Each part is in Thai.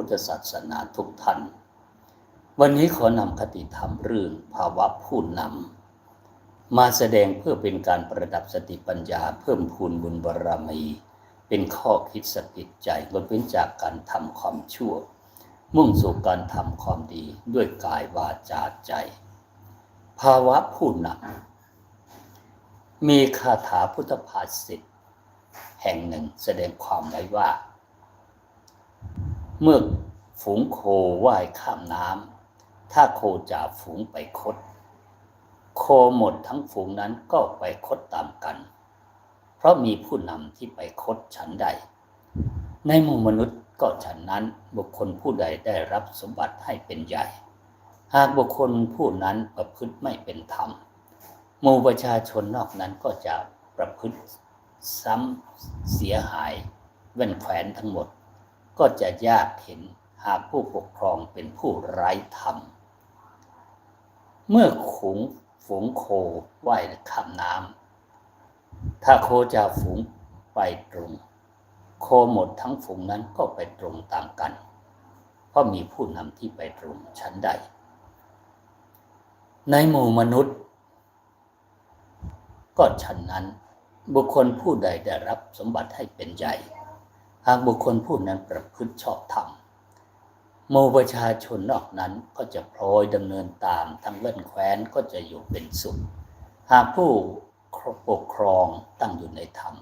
พุทธศาสนาทุกท่าน วันนี้ขอนำคติธรรมเรื่องภาวะผู้นำมาแสดงเพื่อเป็นการประดับสติปัญญาเพิ่มพูนบุญบารมี เป็นข้อคิดสกิดใจลดเว้นจากการทำความชั่ว มุ่งสู่การทำความดีด้วยกายวาจาใจ ภาวะผู้นำมีคาถาพุทธภาษิตแห่งหนึ่งแสดงความไว้ว่า เมื่อฝูงโคว่ายข้ามน้ำถ้าโคจ่าฝูงไปคด โคหมดทั้งฝูงนั้นก็ไปคดตามกัน เพราะมีผู้นำที่ไปคดฉันใด ในหมู่มนุษย์ก็ฉันนั้นบุคคลผู้ใดได้รับสมบัติให้เป็นใหญ่ หากบุคคลผู้นั้นประพฤติไม่เป็นธรรมหมู่ประชาชนนอกนั้นก็จะประพฤติซ้ำเสียหายเว้นแขวนทั้งหมด ก็จะยากเห็นหากผู้ปกครองเป็นผู้ไร้ธรรม เมื่อขุงฝูงโคว่ายข้ามน้ำถ้าโคจะฝูงไปตรง โคหมดทั้งฝูงนั้นก็ไปตรงตามกัน เพราะมีผู้นำที่ไปตรงชั้นใด ในหมู่มนุษย์ ก็ฉันนั้นบุคคลผู้ใดได้รับสมบัติให้เป็นใหญ่ หากบุคคลผู้นั้นประพฤติชอบธรรมหมู่ประชาชนนอกนั้นก็จะพลอยดำเนินตามทั้งเล่นแคว้นก็จะอยู่เป็นสุข หากผู้ปกครองตั้งอยู่ในธรรม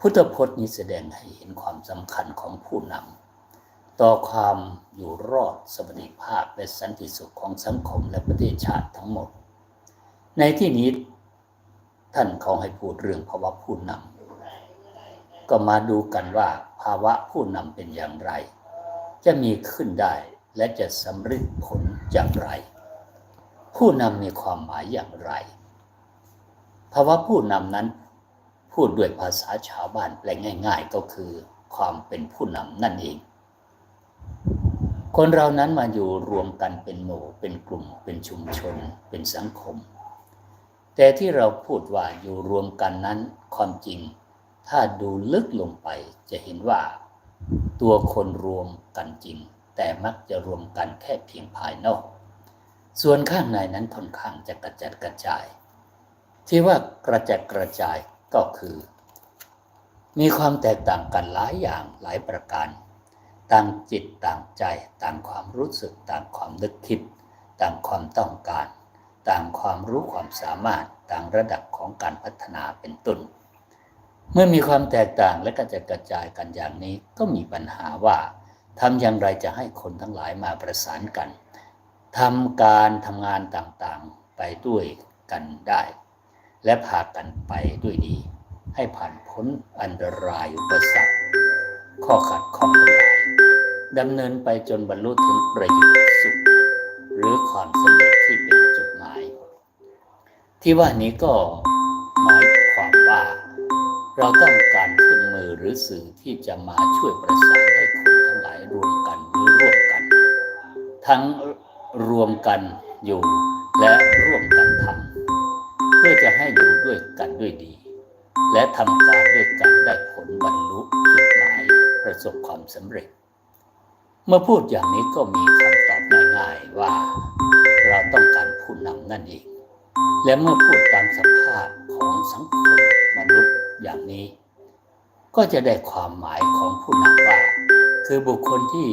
พุทธพจน์นี้แสดงให้เห็นความสำคัญของผู้นำต่อความอยู่รอดสวัสดิภาพและสันติสุขของสังคมและประเทศชาติทั้งหมด ในที่นี้ท่านขาให้พูดเรื่องภาวะผู้นำ ก็มาดูกันว่าภาวะผู้นำเป็นอย่างไร จะมีขึ้นได้และจะสำเร็จผลอย่างไร ผู้นำมีความหมายอย่างไร ภาวะผู้นำนั้น พูดด้วยภาษาชาวบ้านแปลง่าย ๆ ก็คือ ความเป็นผู้นำนั่นเอง คนเรานั้นมาอยู่รวมกันเป็นหมู่ เป็นกลุ่ม เป็นชุมชน เป็นสังคม แต่ที่เราพูดว่าอยู่รวมกันนั้นความจริง ถ้าดูลึกลงไปจะเห็นว่า ตัวคนรวมกันจริง แต่มักจะรวมกันแค่เพียงภายนอก ส่วนข้างในนั้นค่อนข้างจะกระจัดกระจาย ที่ว่ากระจัดกระจายก็คือ มีความแตกต่างกันหลายอย่างหลายประการ ต่างจิตต่างใจ ต่างความรู้สึก ต่างความนึกคิด ต่างความต้องการ ต่างความรู้ความสามารถ ต่างระดับของการพัฒนาเป็นต้น เมื่อมีความแตกต่างและกระจัดกระจายกันอย่างนี้ก็มีปัญหาว่าทำอย่างไรจะให้คนทั้งหลายมาประสานกันทำการทำงานต่างๆไปด้วยกันได้ และพากันไปด้วยดี ให้ผ่านพ้นอันตรายอุปสรรคข้อขัดข้องทั้งหลายดำเนินไปจนบรรลุถึงประโยชน์สุข หรือความสำเร็จที่เป็นจุดหมาย ที่ว่านี้ก็หมาย เราต้องการเครื่องมือหรือสื่อที่จะมาช่วยประสานให้คนทั้งหลายรวมกันหรือร่วมกัน ทั้งรวมกันอยู่และร่วมกันทำเพื่อจะให้อยู่ด้วยกันด้วยดี และทำการด้วยกันได้ผลบรรลุจุดหมายประสบความสำเร็จ เมื่อพูดอย่างนี้ก็มีคำตอบง่ายๆว่า เราต้องการผู้นำนั่นเอง และเมื่อพูดตามสภาพของสังคม อย่างนี้ ก็จะได้ความหมายของผู้นำว่า คือบุคคลที่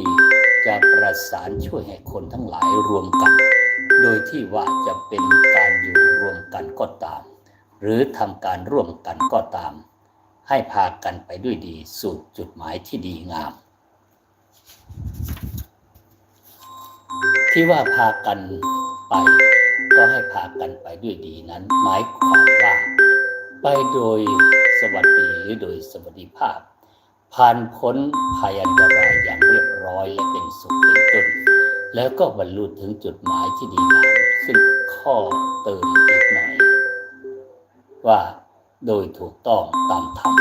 จะประสานช่วยให้คนทั้งหลายรวมกัน โดยที่ว่าจะเป็นการอยู่รวมกันก็ตาม หรือทำการร่วมกันก็ตาม ให้พากันไปด้วยดีสู่จุดหมายที่ดีงาม ที่ว่าพากันไปก็ให้พากันไปด้วยดีนั้นหมายความว่า ไปโดยสวัสดีหรือโดยสวัสดิภาพ ผ่านพ้นภัยอันตรายอย่างเรียบร้อยและเป็นสุขเป็นต้น แล้วก็บรรลุถึงจุดหมายที่ดีงามซึ่งข้อเติมอีกหน่อย ว่าโดยถูกต้องตามธรรม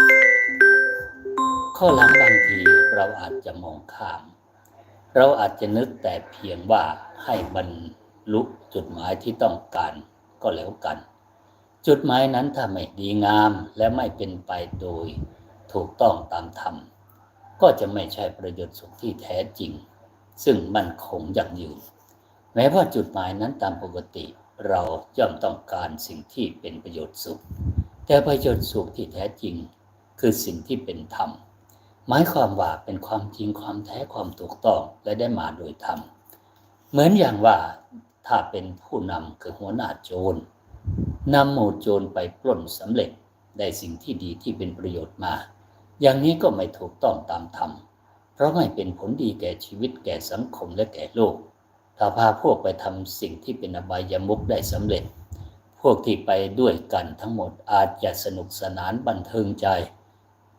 ข้อหลังบางทีเราอาจจะมองข้าม เราอาจจะนึกแต่เพียงว่าให้บรรลุจุดหมายที่ต้องการก็แล้วกัน จุดหมายนั้นถ้าไม่ดีงามและไม่เป็นไปโดยถูกต้องตามธรรม ก็จะไม่ใช่ประโยชน์สุขที่แท้จริง ซึ่งมั่นคงยั่งยืนแม้ว่าจุดหมายนั้นตามปกติ เราย่อมต้องการสิ่งที่เป็นประโยชน์สุข แต่ประโยชน์สุขที่แท้จริง คือสิ่งที่เป็นธรรม หมายความว่าเป็นความจริงความแท้ความถูกต้องและได้มาโดยธรรม เหมือนอย่างว่าถ้าเป็นผู้นำคือหัวหน้าโจร นำหมู่โจรไปปล้นสำเร็จได้สิ่งที่ดีที่เป็นประโยชน์มา อย่างนี้ก็ไม่ถูกต้องตามธรรม เพราะไม่เป็นผลดีแก่ชีวิตแก่สังคมและแก่โลก ถ้าพาพวกไปทำสิ่งที่เป็นอบายามุกได้สำเร็จ พวกที่ไปด้วยกันทั้งหมดอาจจะสนุกสนานบันเทิงใจ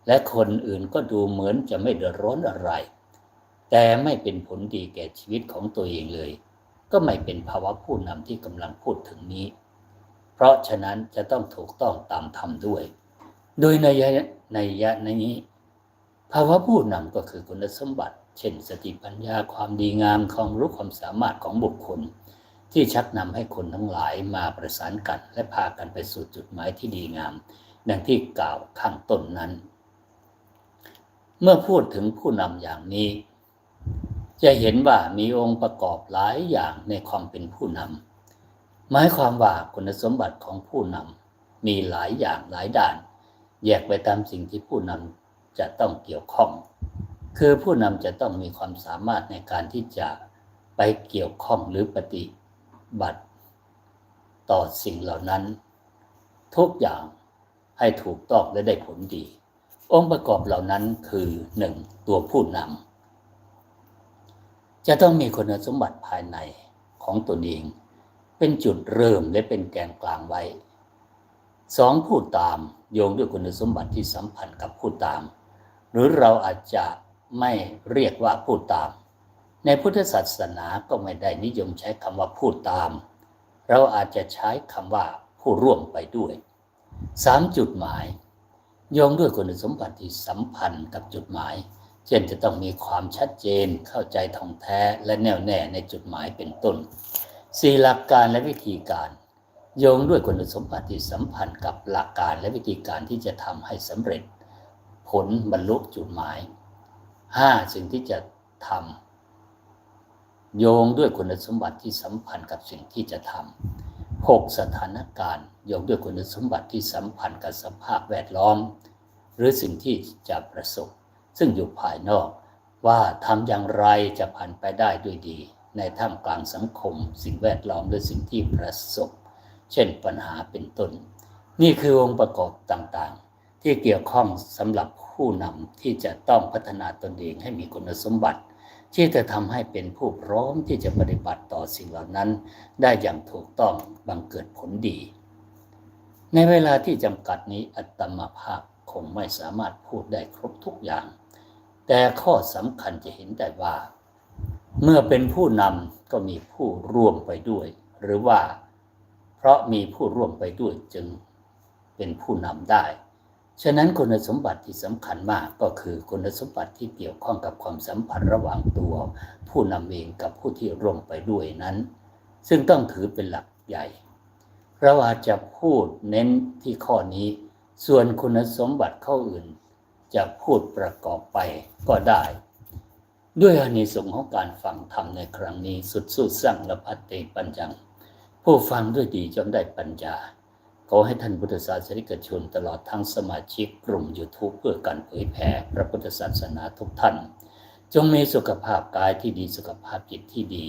และคนอื่นก็ดูเหมือนจะไม่เดือดร้อนอะไร แต่ไม่เป็นผลดีแก่ชีวิตของตัวเองเลย ก็ไม่เป็นภาวะผู้นำที่กำลังพูดถึงนี้ เพราะฉะนั้นจะต้องถูกต้องตามธรรมด้วย โดยในยะในยะนี้ ภาวะผู้นำก็คือคุณสมบัติ เช่น สติปัญญาความดีงามความรู้ความสามารถของบุคคล ที่ชักนำให้คนทั้งหลายมาประสานกันและพากันไปสู่จุดหมายที่ดีงาม ดังที่กล่าวข้างต้นนั้น เมื่อพูดถึงผู้นำอย่างนี้ จะเห็นว่ามีองค์ประกอบหลายอย่างในความเป็นผู้นำ หมายความว่าคุณสมบัติของผู้นำมีหลายอย่างหลายด่าน แยกไปตามสิ่งที่ผู้นำจะต้องเกี่ยวข้อง คือผู้นำจะต้องมีความสามารถในการที่จะไปเกี่ยวข้องหรือปฏิบัติ ต่อสิ่งเหล่านั้น ทุกอย่างให้ถูกต้องและได้ผลดี องค์ประกอบเหล่านั้นคือหนึ่งตัวผู้นำจะต้องมีคุณสมบัติภายในของตนเอง เป็นจุดเริ่มและเป็นแกนกลางไว้สองผู้ตามโยงด้วยคุณสมบัติที่สัมพันธ์กับผู้ตาม หรือเราอาจจะไม่เรียกว่าผู้ตาม ในพุทธศาสนาก็ไม่ได้นิยมใช้คำว่าผู้ตาม เราอาจจะใช้คำว่าผู้ร่วมไปด้วยสามจุดหมาย โยงด้วยคุณสมบัติที่สัมพันธ์กับจุดหมาย เช่นจะต้องมีความชัดเจนเข้าใจท่องแท้และแน่วแน่ในจุดหมายเป็นต้น สี่หลักการและวิธีการโยงด้วยคุณสมบัติที่สัมพันธ์กับหลักการและวิธีการที่จะทำให้สำเร็จ ผลบรรลุจุดหมายห้าสิ่งที่จะทำโยงด้วยคุณสมบัติที่สัมพันธ์กับสิ่งที่จะทำหกสถานการณ์โยงด้วยคุณสมบัติที่สัมพันธ์กับสภาพแวดล้อม หรือสิ่งที่จะประสบ ซึ่งอยู่ภายนอกว่าทำอย่างไรจะผ่านไปได้ด้วยดี ในท่ามกลางสังคม สิ่งแวดล้อมหรือสิ่งที่ประสบ เช่นปัญหาเป็นต้น นี่คือองค์ประกอบต่างๆ ที่เกี่ยวข้องสำหรับผู้นำที่จะต้องพัฒนาตนเองให้มีคุณสมบัติ ที่จะทำให้เป็นผู้พร้อมที่จะปฏิบัติต่อสิ่งเหล่านั้น ได้อย่างถูกต้องบังเกิดผลดี ในเวลาที่จำกัดนี้อัตมาภาพคงไม่สามารถพูดได้ครบทุกอย่าง แต่ข้อสำคัญจะเห็นได้ว่า เมื่อเป็นผู้นำก็มีผู้ร่วมไปด้วย หรือว่า เพราะมีผู้ร่วมไปด้วยจึงเป็นผู้นำได้ ฉะนั้นคุณสมบัติที่สำคัญมากก็คือคุณสมบัติที่เกี่ยวข้องกับความสัมพันธ์ระหว่างตัว ผู้นำเองกับผู้ที่ร่วมไปด้วยนั้น ซึ่งต้องถือเป็นหลักใหญ่ เราอาจจะพูดเน้นที่ข้อนี้ ส่วนคุณสมบัติข้ออื่น จะพูดประกอบไปก็ได้ ด้วยอานิสงส์ของการฟังธรรมในครั้งนี้สุดสุดสั่งและพัตติปัญจัง ผู้ฟังด้วยดีจอมได้ปัญญา ขอให้ท่านพุทธศาสนิกชนตลอดทั้งสมาชิกกลุ่ม YouTube เพื่อการเผยแผ่พระพุทธศาสนาทุกท่าน จงมีสุขภาพกายที่ดีสุขภาพจิตที่ดี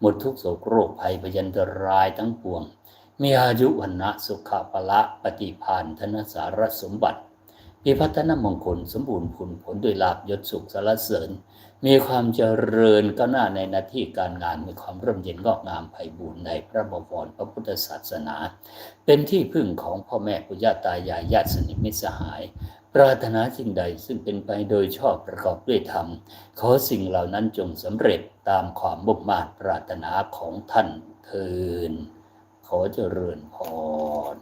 หมดทุกโศกโรคภัยพยันตรายทั้งปวง มีอายุวันนะสุขภละปฏิพานธนสารสมบัติมีพัฒนามงคลสมบูรณ์ผลผลด้วยลาบยศสุขสารเสริญมีความเจริญก้าวหน้าในหน้าที่การงาน มีความร่มเย็นงอกงามไพบูรณ์ในพระบวรพระพุทธศาสนา เป็นที่พึ่งของพ่อแม่ปุญญาตายายญาติสนิทมิตรสหาย ปรารถนาสิ่งใดซึ่งเป็นไปโดยชอบประกอบด้วยธรรม ขอสิ่งเหล่านั้นจงสำเร็จตามความมุ่งมา่ปรารถนาของท่านเทินขอเจริญพร